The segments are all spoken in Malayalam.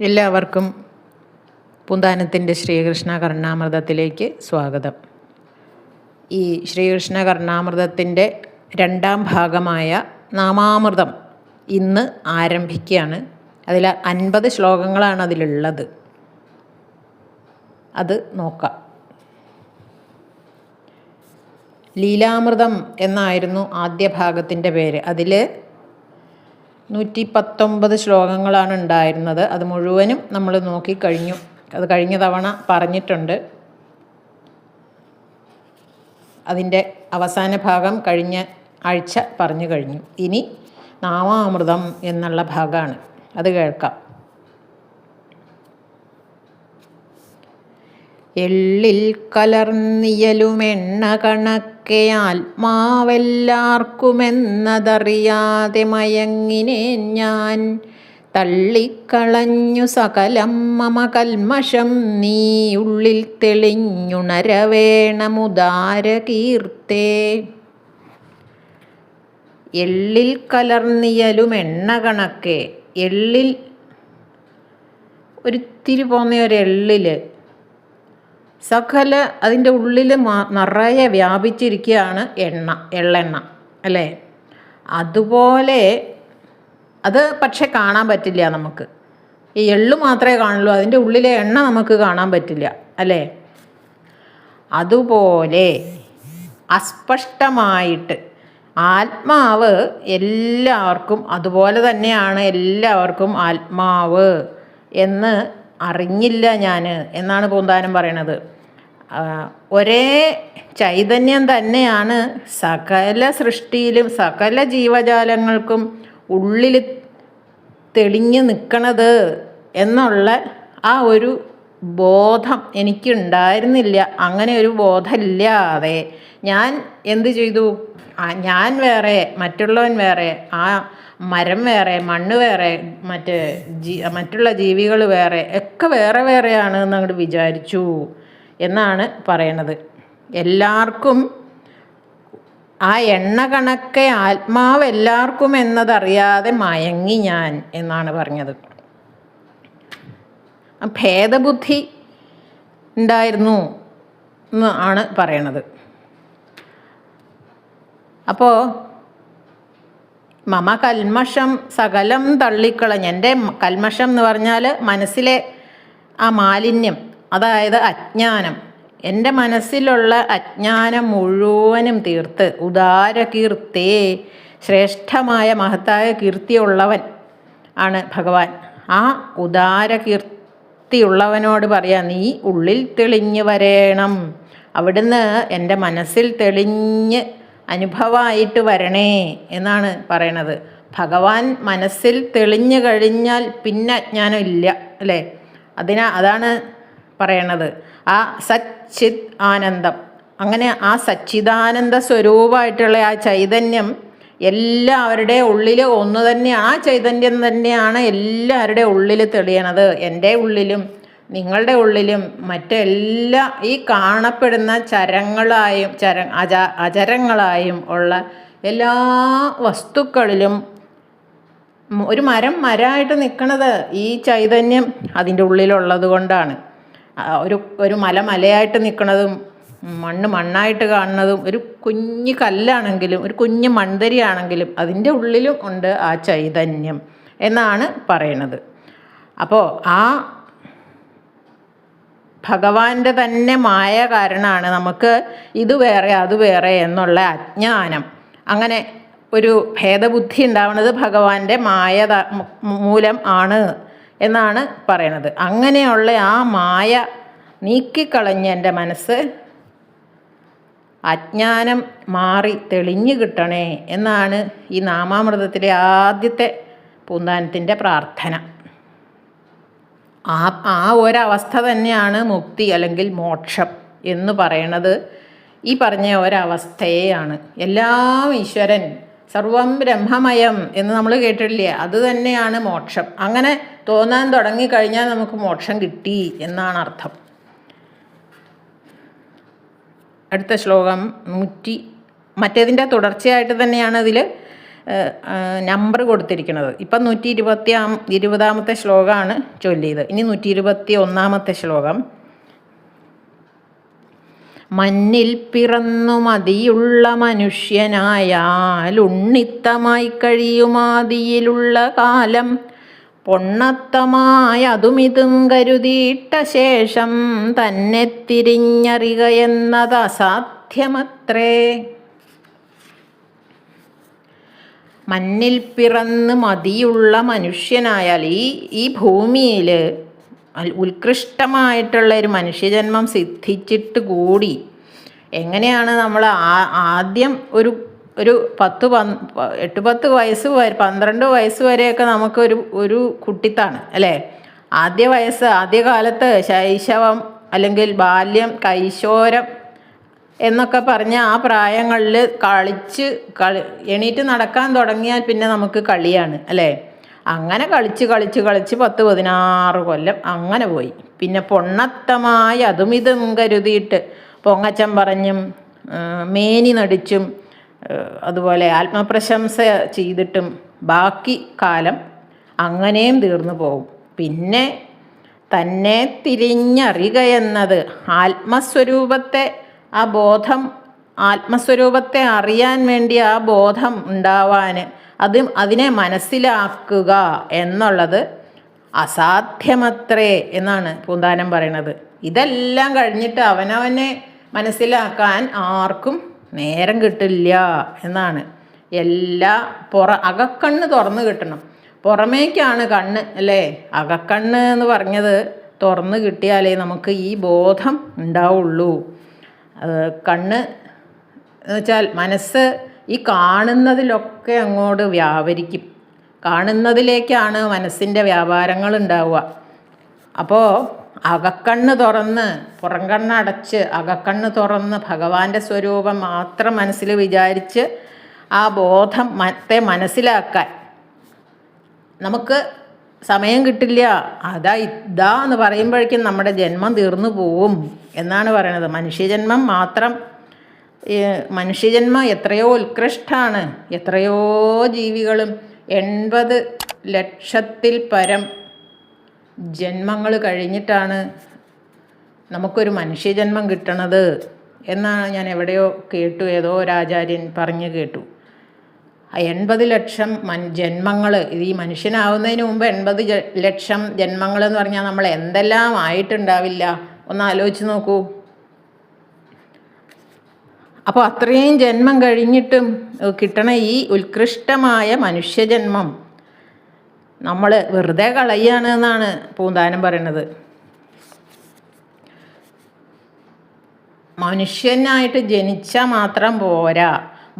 എല്ലാവർക്കും പൂന്താനത്തിന്റെ ശ്രീകൃഷ്ണ കർണാമൃതത്തിലേക്ക് സ്വാഗതം. ഈ ശ്രീകൃഷ്ണ കർണാമൃതത്തിന്റെ രണ്ടാം ഭാഗമായ നാമാമൃതം ഇന്ന് ആരംഭിക്കുകയാണ്. അതിൽ അൻപത് ശ്ലോകങ്ങളാണ് അതിലുള്ളത്. അത് നോക്കാം. ലീലാമൃതം എന്നായിരുന്നു ആദ്യ ഭാഗത്തിന്റെ പേര്. അതിൽ നൂറ്റി പത്തൊമ്പത് ശ്ലോകങ്ങളാണ് ഉണ്ടായിരുന്നത്. അത് മുഴുവനും നമ്മൾ നോക്കി കഴിഞ്ഞു അത് കഴിഞ്ഞ തവണ പറഞ്ഞിട്ടുണ്ട്. അതിന്റെ അവസാന ഭാഗം കഴിഞ്ഞ ആഴ്ച പറഞ്ഞു കഴിഞ്ഞു. ഇനി നാമാമൃതം എന്നുള്ള ഭാഗമാണ്. അത് കേൾക്കാം. എള്ളിൽ കലർന്നിയലുമെണ്ണ കണക്കെ ആത്മാവെല്ലാർക്കുമെന്നതറിയാതെ മയങ്ങിനേൻ ഞാൻ. തള്ളിക്കളഞ്ഞു സകലം മമ കൽമഷം നീ ഉള്ളിൽ തെളിഞ്ഞുണരവേണമുദാരകീർത്തേ. എള്ളിൽ കലർന്നിയലുമെണ്ണ കണക്കെ. എള്ളിൽ ഒരിത്തിരി പോന്ന ഒരു സകല അതിന്റെ ഉള്ളിൽ നിറയെ വ്യാപിച്ചിരിക്കുകയാണ് എണ്ണ എള്ളെണ്ണ അല്ലേ? അതുപോലെ അത് പക്ഷെ കാണാൻ പറ്റില്ല നമുക്ക്. ഈ എള്ളു മാത്രമേ കാണുള്ളൂ അതിന്റെ ഉള്ളിലെ എണ്ണ നമുക്ക് കാണാൻ പറ്റില്ല അല്ലേ? അതുപോലെ അസ്പഷ്ടമായിട്ട് ആത്മാവ് എല്ലാവർക്കും അതുപോലെ തന്നെയാണ് എല്ലാവർക്കും ആത്മാവ് എന്ന് അറിഞ്ഞില്ല ഞാൻ എന്നാണ് പൂന്താനം പറയണത്? ഒരേ ചൈതന്യം തന്നെയാണ് സകല സൃഷ്ടിയിലും സകല ജീവജാലങ്ങൾക്കും ഉള്ളിൽ തെളിഞ്ഞു നിൽക്കണത് എന്നുള്ള ആ ഒരു ബോധം എനിക്കുണ്ടായിരുന്നില്ല. അങ്ങനെ ഒരു ബോധമില്ലാതെ ഞാൻ എന്ത് ചെയ്തു? ഞാൻ വേറെ മറ്റുള്ളവൻ വേറെ ആ മരം വേറെ മണ്ണ് വേറെ മറ്റ് മറ്റുള്ള ജീവികൾ വേറെ ഒക്കെ വേറെ വേറെയാണ് എന്നങ്ങോട്ട് വിചാരിച്ചു. എന്നാണ് പറയണത്. എല്ലാവർക്കും ആ എണ്ണ കണക്കെ ആത്മാവ് എല്ലാവർക്കും എന്നതറിയാതെ മയങ്ങി ഞാൻ എന്നാണ് പറഞ്ഞത്. ഭേദബുദ്ധി ഉണ്ടായിരുന്നു എന്ന് ആണ് പറയണത്. അപ്പോൾ മമ കൽമഷം സകലം തള്ളിക്കളഞ്ഞ്. എന്റെ കൽമഷം എന്ന് പറഞ്ഞാൽ മനസ്സിലെ ആ മാലിന്യം അതായത് അജ്ഞാനം. എന്റെ മനസ്സിലുള്ള അജ്ഞാനം മുഴുവനും തീർത്ത് ഉദാരകീർത്തേ ശ്രേഷ്ഠമായ മഹത്തായ കീർത്തിയുള്ളവൻ ആണ് ഭഗവാൻ. ആ ഉദാരകീർത്തിയുള്ളവനോട് പറയാം നീ ഉള്ളിൽ തെളിഞ്ഞു വരേണം. അവിടുന്ന് എന്റെ മനസ്സിൽ തെളിഞ്ഞ് അനുഭവമായിട്ട് വരണേ എന്നാണ് പറയണത്. ഭഗവാൻ മനസ്സിൽ തെളിഞ്ഞു കഴിഞ്ഞാൽ പിന്നെ അജ്ഞാനം ഇല്ല അല്ലേ? അതിനാ അതാണ് പറയണത്. ആ സച്ചിത് ആനന്ദം. അങ്ങനെ ആ സച്ചിദാനന്ദ സ്വരൂപമായിട്ടുള്ള ആ ചൈതന്യം എല്ലാവരുടെ ഉള്ളിൽ ഒന്ന് തന്നെ ആ ചൈതന്യം തന്നെയാണ് എല്ലാവരുടെ ഉള്ളിൽ തെളിയണത്. എന്റെ ഉള്ളിലും നിങ്ങളുടെ ഉള്ളിലും മറ്റെല്ലാ ഈ കാണപ്പെടുന്ന ചരങ്ങളായും ചര അച അചരങ്ങളായും ഉള്ള എല്ലാ വസ്തുക്കളിലും ഒരു മരം മരമായിട്ട് നിൽക്കണത് ഈ ചൈതന്യം അതിന്റെ ഉള്ളിലുള്ളത് കൊണ്ടാണ്. ഒരു ഒരു മല മലയായിട്ട് നിൽക്കുന്നതും മണ്ണ് മണ്ണായിട്ട് കാണുന്നതും ഒരു കുഞ്ഞു കല്ലാണെങ്കിലും ഒരു കുഞ്ഞു മൺതരിയാണെങ്കിലും അതിന്റെ ഉള്ളിലും ഉണ്ട് ആ ചൈതന്യം എന്നാണ് പറയണത്. അപ്പോൾ ആ ഭഗവാന്റെ തന്നെ മായ കാരണമാണ് നമുക്ക് ഇത് വേറെ അത് വേറെ എന്നുള്ള അജ്ഞാനം. അങ്ങനെ ഒരു ഭേദബുദ്ധി ഉണ്ടാവുന്നത് ഭഗവാന്റെ മായ മൂലം ആണ്. എന്നാണ് പറയണത്. അങ്ങനെയുള്ള ആ മായ നീക്കിക്കളഞ്ഞ് എന്റെ മനസ്സ് അജ്ഞാനം മാറി തെളിഞ്ഞു കിട്ടണേ എന്നാണ് ഈ നാമാമൃതത്തിലെ ആദ്യത്തെ പൂന്താനത്തിന്റെ പ്രാർത്ഥന. ആ ആ ഒരവസ്ഥ തന്നെയാണ് മുക്തി അല്ലെങ്കിൽ മോക്ഷം എന്ന് പറയണത് ഈ പറഞ്ഞ ഒരവസ്ഥയെയാണ്. എല്ലാം ഈശ്വരൻ സർവം ബ്രഹ്മമയം എന്ന് നമ്മൾ കേട്ടിട്ടില്ലേ? അത് തന്നെയാണ് മോക്ഷം. അങ്ങനെ തോന്നാൻ തുടങ്ങിക്കഴിഞ്ഞാൽ നമുക്ക് മോക്ഷം കിട്ടി എന്നാണ് അർത്ഥം. അടുത്ത ശ്ലോകം നൂറ്റി മറ്റേതിന്റെ തുടർച്ചയായിട്ട് തന്നെയാണ് അതിൽ നമ്പർ കൊടുത്തിരിക്കുന്നത്. ഇപ്പം നൂറ്റി ഇരുപത്തി ഇരുപതാമത്തെ ശ്ലോകമാണ് ചൊല്ലിയത്. ഇനി നൂറ്റി ഇരുപത്തി ഒന്നാമത്തെ ശ്ലോകം. മഞ്ഞിൽ പിറന്നു മതിയുള്ള മനുഷ്യനായാൽ ഉണ്ണിത്തമായി കഴിയുമാതിയിലുള്ള കാലം പൊണ്ണത്തമായ അതുമിതും കരുതിയിട്ട ശേഷം തന്നെ തിരിഞ്ഞറിക എന്നത് അസാധ്യമത്രേ മണ്ണിൽ പിറന്ന് മതിയുള്ള മനുഷ്യനായാൽ ഈ ഈ ഭൂമിയിൽ ഉത്കൃഷ്ടമായിട്ടുള്ള ഒരു മനുഷ്യജന്മം സിദ്ധിച്ചിട്ട് കൂടി എങ്ങനെയാണ് നമ്മൾ ആദ്യം ഒരു ഒരു പത്ത് പ എട്ട് പത്ത് വയസ്സ് വരെ പന്ത്രണ്ട് വയസ്സ് വരെയൊക്കെ നമുക്കൊരു ഒരു കുട്ടിത്താണ് അല്ലേ? ആദ്യ വയസ്സ് ആദ്യകാലത്ത് ശൈശവം അല്ലെങ്കിൽ ബാല്യം കൈശോരം എന്നൊക്കെ പറഞ്ഞ ആ പ്രായങ്ങളിൽ കളിച്ച് കളി എണീറ്റ് നടക്കാൻ തുടങ്ങിയാൽ പിന്നെ നമുക്ക് കളിയാണ് അല്ലേ? അങ്ങനെ കളിച്ച് കളിച്ച് കളിച്ച് പത്ത് പതിനാറ് കൊല്ലം അങ്ങനെ പോയി. പിന്നെ പൊണ്ണത്തമായി അതും ഇതും കരുതിയിട്ട് പൊങ്ങച്ചം പറഞ്ഞും മേനി നടിച്ചും അതുപോലെ ആത്മപ്രശംസ ചെയ്തിട്ടും ബാക്കി കാലം അങ്ങനെയും തീർന്നു പോകും. പിന്നെ തന്നെ തിരിഞ്ഞറിയുക എന്നത് ആത്മസ്വരൂപത്തെ ആ ബോധം ആത്മസ്വരൂപത്തെ അറിയാൻ വേണ്ടി ആ ബോധം ഉണ്ടാവാൻ അത് അതിനെ മനസ്സിലാക്കുക എന്നുള്ളത് അസാധ്യമത്രേ എന്നാണ് പൂന്താനം പറയണത് ഇതെല്ലാം കഴിഞ്ഞിട്ട് അവനവനെ മനസ്സിലാക്കാൻ ആർക്കും നേരം കിട്ടില്ല എന്നാണ്. എല്ലാ പുറ അകക്കണ്ണ് തുറന്ന് കിട്ടണം. പുറമേക്കാണ് കണ്ണ് അല്ലേ? അകക്കണ്ണ് എന്ന് പറഞ്ഞത് തുറന്ന് കിട്ടിയാലേ നമുക്ക് ഈ ബോധം ഉണ്ടാവുള്ളൂ. കണ്ണ് എന്ന് വെച്ചാൽ മനസ്സ് ഈ കാണുന്നതിലൊക്കെ അങ്ങോട്ട് വ്യാപരിക്കും. കാണുന്നതിലേക്കാണ് മനസ്സിന്റെ വ്യാപാരങ്ങൾ ഉണ്ടാവുക. അപ്പോൾ അകക്കണ്ണ് തുറന്ന് പുറംകണ്ണടച്ച് അകക്കണ്ണ് തുറന്ന് ഭഗവാന്റെ സ്വരൂപം മാത്രം മനസ്സിൽ വിചാരിച്ച് ആ ബോധം മത്തെ മനസ്സിലാക്കാൻ. നമുക്ക് സമയം കിട്ടില്ല. അതാ ഇതാ എന്ന് പറയുമ്പോഴേക്കും നമ്മുടെ ജന്മം തീർന്നു പോവും എന്നാണ് പറയണത്. മനുഷ്യജന്മം മാത്രം മനുഷ്യജന്മം എത്രയോ ഉത്കൃഷ്ടമാണ് എത്രയോ ജീവികളും എൺപത് ലക്ഷത്തിൽ പരം ജന്മങ്ങൾ കഴിഞ്ഞിട്ടാണ് നമുക്കൊരു മനുഷ്യജന്മം കിട്ടണത് എന്നാണ് ഞാൻ എവിടെയോ കേട്ടു. ഏതോ ഒരാചാര്യൻ പറഞ്ഞു കേട്ടു. എൺപത് ലക്ഷം മൻ ജന്മങ്ങൾ ഈ മനുഷ്യനാവുന്നതിന് മുമ്പ് എൺപത് ലക്ഷം ജന്മങ്ങൾ എന്ന് പറഞ്ഞാൽ നമ്മൾ എന്തെല്ലാം ആയിട്ടുണ്ടാവില്ല? ഒന്ന് ആലോചിച്ച് നോക്കൂ. അപ്പോൾ അത്രയും ജന്മം കഴിഞ്ഞിട്ടും കിട്ടണ ഈ ഉത്കൃഷ്ടമായ മനുഷ്യജന്മം നമ്മൾ വെറുതെ കളയാണ് എന്നാണ് പൂന്താനം പറയണത്. മനുഷ്യനായിട്ട് ജനിച്ചാൽ മാത്രം പോരാ.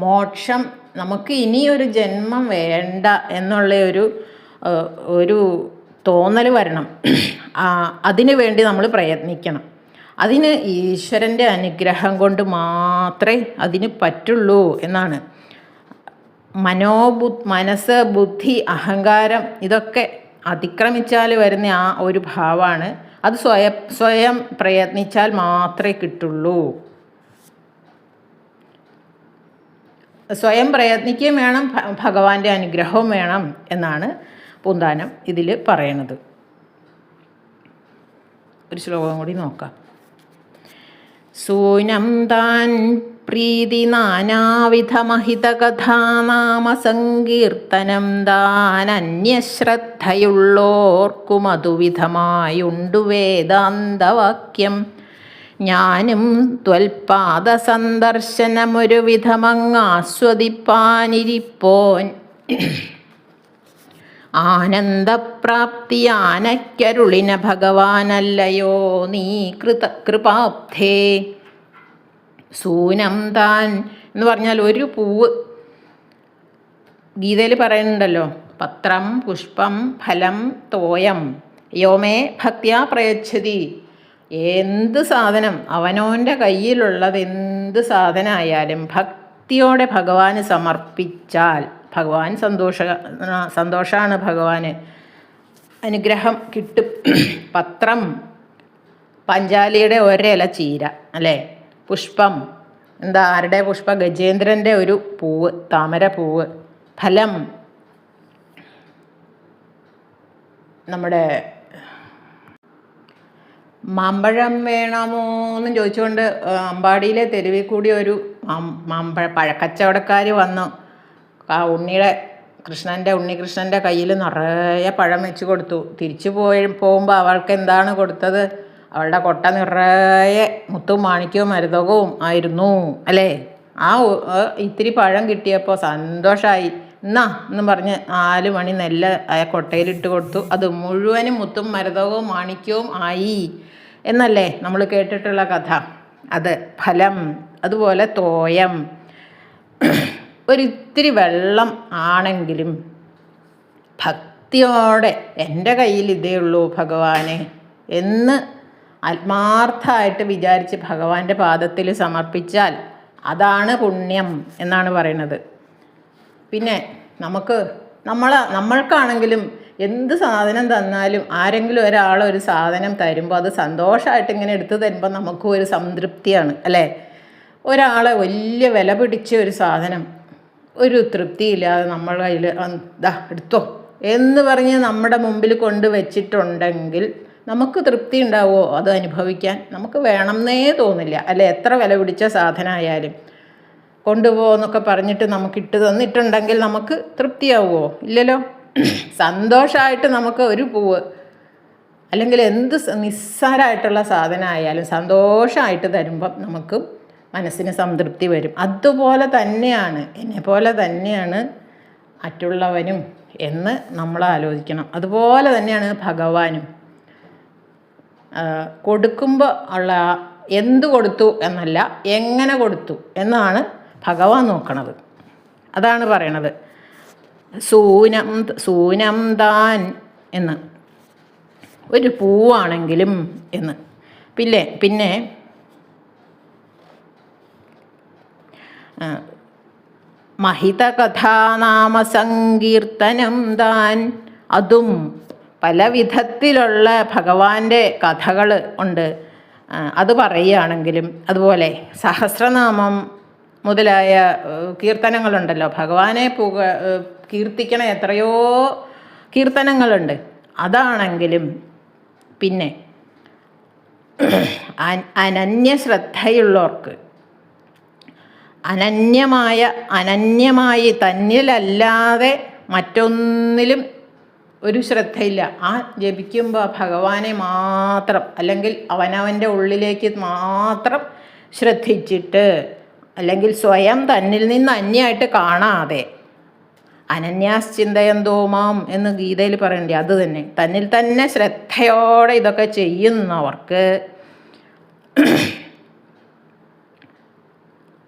മോക്ഷം നമുക്ക് ഇനിയൊരു ജന്മം വേണ്ട എന്നുള്ള ഒരു ഒരു തോന്നൽ വരണം. അതിനു വേണ്ടി നമ്മൾ പ്രയത്നിക്കണം. അതിന് ഈശ്വരന്റെ അനുഗ്രഹം കൊണ്ട് മാത്രമേ അതിന് പറ്റുള്ളൂ എന്നാണ്. മനോബു മനസ്സ് ബുദ്ധി അഹങ്കാരം ഇതൊക്കെ അതിക്രമിച്ചാൽ വരുന്ന ആ ഒരു ഭാവമാണ്. അത് സ്വയം സ്വയം പ്രയത്നിച്ചാൽ മാത്രമേ കിട്ടുള്ളൂ. സ്വയം പ്രയത്നിക്കുകയും വേണം ഭഗവാന്റെ അനുഗ്രഹവും വേണം എന്നാണ് പൂന്താനം ഇതിൽ പറയണത് ഒരു ശ്ലോകം കൂടി നോക്കാം. സൂനം താൻ പ്രീതി നാനാവിധമഹിതകഥാനാമസങ്കീർത്തനം താൻ അന്യശ്രദ്ധയുള്ളോർക്കും അതുവിധമായുണ്ടു വേദാന്തവാക്യം. ഞാനും ആനന്ദപ്രാപ്തി ആനയ്ക്കരുളിന ഭഗവാനല്ലയോ നീ കൃത കൃപാബ്ധേ. സൂനം താൻ എന്ന് പറഞ്ഞാൽ ഒരു പൂവ്. ഗീതയിൽ പറയുന്നുണ്ടല്ലോ പത്രം പുഷ്പം ഫലം തോയം യോമേ ഭക്തിയാ പ്രയച്ഛതി. എന്ത് സാധനം? അവനോന്റെ കയ്യിലുള്ളത് എന്ത് സാധനമായാലും ഭക്തിയോടെ ഭഗവാന് സമർപ്പിച്ചാൽ ഭഗവാൻ സന്തോഷ സന്തോഷമാണ് ഭഗവാന്. അനുഗ്രഹം കിട്ടും. പത്രം പഞ്ചാലിയുടെ ഒരില ചീര അല്ലേ? പുഷ്പം. എന്താ ആരുടെ പുഷ്പ? ഗജേന്ദ്രന്റെ ഒരു പൂവ് താമര പൂവ്. ഫലം. നമ്മുടെ മാമ്പഴം വേണമോ എന്ന് ചോദിച്ചുകൊണ്ട് അമ്പാടിയിലെ തെരുവിൽ കൂടി ഒരു മാമ്പഴ പഴക്കച്ചവടക്കാർ വന്നു ആ ഉണ്ണിയുടെ കൃഷ്ണന്റെ ഉണ്ണികൃഷ്ണന്റെ കയ്യിൽ നിറയെ പഴം വെച്ച് കൊടുത്തു. തിരിച്ചു പോയി പോകുമ്പോൾ അവൾക്ക് എന്താണ് കൊടുത്തത്? അവളുടെ കൊട്ട നിറയെ മുത്തും മാണിക്യവും മരുതകവും ആയിരുന്നു അല്ലേ? ആ ഇത്തിരി പഴം കിട്ടിയപ്പോൾ സന്തോഷമായി എന്നാ എന്നും പറഞ്ഞ് നാല് മണി നെല്ല് ആ കൊട്ടയിലിട്ട് കൊടുത്തു. അത് മുഴുവനും മുത്തും മരുതകവും മാണിക്യവും ആയി എന്നല്ലേ നമ്മൾ കേട്ടിട്ടുള്ള കഥ. അത് ഫലം അതുപോലെ തോയം. ഒരിത്തിരി വെള്ളം ആണെങ്കിലും ഭക്തിയോടെ എന്റെ കയ്യിൽ ഇതേ ഉള്ളൂ ഭഗവാനെ എന്ന് ആത്മാർത്ഥമായിട്ട് വിചാരിച്ച് ഭഗവാന്റെ പാദത്തിൽ സമർപ്പിച്ചാൽ അതാണ് പുണ്യം എന്നാണ് പറയുന്നത്. പിന്നെ നമുക്ക് നമ്മൾ നമ്മൾക്കാണെങ്കിലും എന്ത് സാധനം തന്നാലും ആരെങ്കിലും ഒരാൾ ഒരു സാധനം തരുമ്പോൾ അത് സന്തോഷമായിട്ട് ഇങ്ങനെ എടുത്തു തരുമ്പോൾ നമുക്കും ഒരു സംതൃപ്തിയാണ് അല്ലേ? ഒരാളെ വലിയ വില പിടിച്ച ഒരു സാധനം ഒരു തൃപ്തിയില്ലാതെ നമ്മൾ കയ്യിൽ ദാ എടുത്തോ എന്ന് പറഞ്ഞ് നമ്മുടെ മുമ്പിൽ കൊണ്ട് വെച്ചിട്ടുണ്ടെങ്കിൽ നമുക്ക് തൃപ്തി ഉണ്ടാവുമോ അത് അനുഭവിക്കാൻ? നമുക്ക് വേണമെന്നേ തോന്നില്ല. അല്ലെ? എത്ര വില പിടിച്ച സാധനമായാലും. കൊണ്ടുപോകുന്നൊക്കെ പറഞ്ഞിട്ട് നമുക്ക് ഇട്ട് തന്നിട്ടുണ്ടെങ്കിൽ നമുക്ക് തൃപ്തിയാവുമോ? ഇല്ലല്ലോ. സന്തോഷമായിട്ട് നമുക്ക് ഒരു പൂവ് അല്ലെങ്കിൽ എന്ത് നിസ്സാരമായിട്ടുള്ള സാധനമായാലും സന്തോഷമായിട്ട് തരുമ്പം നമുക്ക് മനസ്സിന് സംതൃപ്തി വരും. അതുപോലെ തന്നെയാണ് എന്നെ പോലെ തന്നെയാണ് മറ്റുള്ളവനും എന്ന് നമ്മൾ ആലോചിക്കണം. അതുപോലെ തന്നെയാണ് ഭഗവാനും. കൊടുക്കുമ്പോൾ ഉള്ള എന്ത് കൊടുത്തു എന്നല്ല എങ്ങനെ കൊടുത്തു എന്നാണ് ഭഗവാൻ നോക്കണത്. അതാണ് പറയണത്. സൂനം സൂനം താൻ എന്ന്. ഒരു പൂവാണെങ്കിലും എന്ന്. പിന്നെ പിന്നെ മഹിതകഥാനാമസങ്കീർത്തനം താൻ അതും പല വിധത്തിലുള്ള ഭഗവാന്റെ കഥകൾ ഉണ്ട്. അത് പറയുകയാണെങ്കിലും അതുപോലെ സഹസ്രനാമം മുതലായ കീർത്തനങ്ങളുണ്ടല്ലോ. ഭഗവാനെ പുക കീർത്തിക്കണ എത്രയോ കീർത്തനങ്ങളുണ്ട്. അതാണെങ്കിലും പിന്നെ അനന്യശ്രദ്ധയുള്ളവർക്ക് ശ്രദ്ധയുള്ളവർക്ക് അനന്യമായ അനന്യമായി തന്നിലല്ലാതെ മറ്റൊന്നിലും ഒരു ശ്രദ്ധയില്ല. ആ ജപിക്കുമ്പോൾ ഭഗവാനെ മാത്രം അല്ലെങ്കിൽ അവനവന്റെ ഉള്ളിലേക്ക് മാത്രം ശ്രദ്ധിച്ചിട്ട് അല്ലെങ്കിൽ സ്വയം തന്നിൽ നിന്ന് അന്യമായിട്ട് കാണാതെ മാം എന്ന് ഗീതയിൽ പറയണ്ടേ അത് തന്നെ. തന്നിൽ തന്നെ ശ്രദ്ധയോടെ ഇതൊക്കെ ചെയ്യുന്നവർക്ക്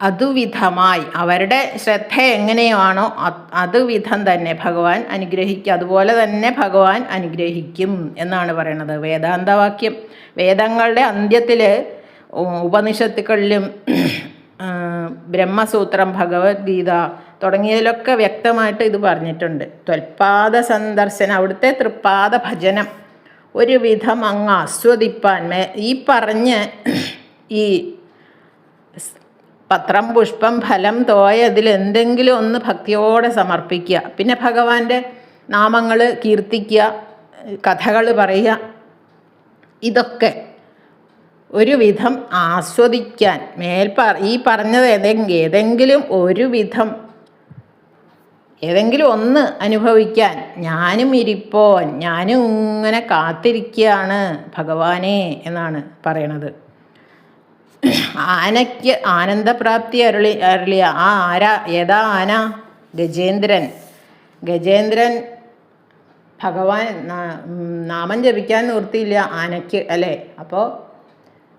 അതുവിധമായി അവരുടെ ശ്രദ്ധ എങ്ങനെയാണോ അതുവിധം തന്നെ ഭഗവാൻ അനുഗ്രഹിക്കും അതുപോലെ തന്നെ ഭഗവാൻ അനുഗ്രഹിക്കും എന്നാണ് പറയണത്. വേദാന്തവാക്യം വേദങ്ങളുടെ അന്ത്യത്തിൽ ഉപനിഷത്തുക്കളിലും ബ്രഹ്മസൂത്രം ഭഗവത്ഗീത തുടങ്ങിയതിലൊക്കെ വ്യക്തമായിട്ട് ഇത് പറഞ്ഞിട്ടുണ്ട്. ത്വൽപാദ സന്ദർശനം അവിടുത്തെ തൃപ്പാദ ഭജനം ഒരുവിധം അങ്ങ് ആസ്വദിപ്പാൻ ഈ പറഞ്ഞ് ഈ പത്രം പുഷ്പം ഫലം തോയ അതിൽ എന്തെങ്കിലും ഒന്ന് ഭക്തിയോടെ സമർപ്പിക്കുക. പിന്നെ ഭഗവാന്റെ നാമങ്ങൾ കീർത്തിക്കുക കഥകൾ പറയുക. ഇതൊക്കെ ഒരുവിധം ആസ്വദിക്കാൻ മേൽപ്പ ഈ പറഞ്ഞത് ഏതെങ്കിലും ഏതെങ്കിലും ഒരു വിധം ഏതെങ്കിലും ഒന്ന് അനുഭവിക്കാൻ ഞാനും ഇരിപ്പോ ഞാനും ഇങ്ങനെ കാത്തിരിക്കുകയാണ് ഭഗവാനെ എന്നാണ് പറയണത്. ആനയ്ക്ക് ആനന്ദപ്രാപ്തി അരുളി അരുളിയ. ആ ആരാ? ഏതാ ആന? ഗജേന്ദ്രൻ. ഗജേന്ദ്രൻ ഭഗവാൻ നാമം ജപിക്കാൻ നിർത്തിയില്ല ആനയ്ക്ക് അല്ലേ? അപ്പോൾ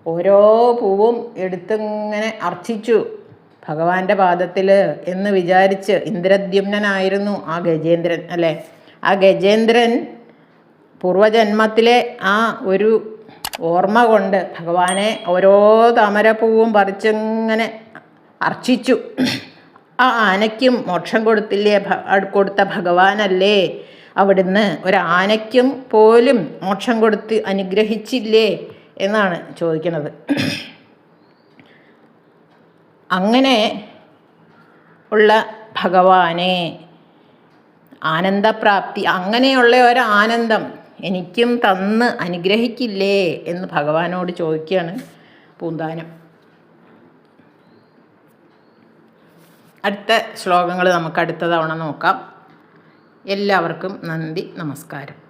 ഓരോ പൂവും എടുത്തിങ്ങനെ അർച്ചിച്ചു ഭഗവാന്റെ പാദത്തിൽ എന്ന് വിചാരിച്ച് ഇന്ദ്രദ്യുമ്നനായിരുന്നു ആ ഗജേന്ദ്രൻ അല്ലേ? ആ ഗജേന്ദ്രൻ പൂർവജന്മത്തിലെ ആ ഒരു ഓർമ്മ കൊണ്ട് ഭഗവാനെ ഓരോ താമരപ്പൂവും പറിച്ചിങ്ങനെ അർച്ചിച്ചു. ആ ആനയ്ക്കും മോക്ഷം കൊടുത്തില്ലേ കൊടുത്ത ഭഗവാനല്ലേ? അവിടുന്ന് ഒരാനയ്ക്കും പോലും മോക്ഷം കൊടുത്ത് അനുഗ്രഹിച്ചില്ലേ? എന്നാണ് ചോദിക്കുന്നത്. അങ്ങനെ ഉള്ള ഭഗവാനെ ആനന്ദപ്രാപ്തി അങ്ങനെയുള്ള ഒരു ആനന്ദം എനിക്കും തന്ന് അനുഗ്രഹിക്കില്ലേ എന്ന് ഭഗവാനോട് ചോദിക്കുകയാണ് പൂന്താനം. അടുത്ത ശ്ലോകങ്ങൾ നമുക്ക് അടുത്ത തവണ നോക്കാം. എല്ലാവർക്കും നന്ദി നമസ്കാരം.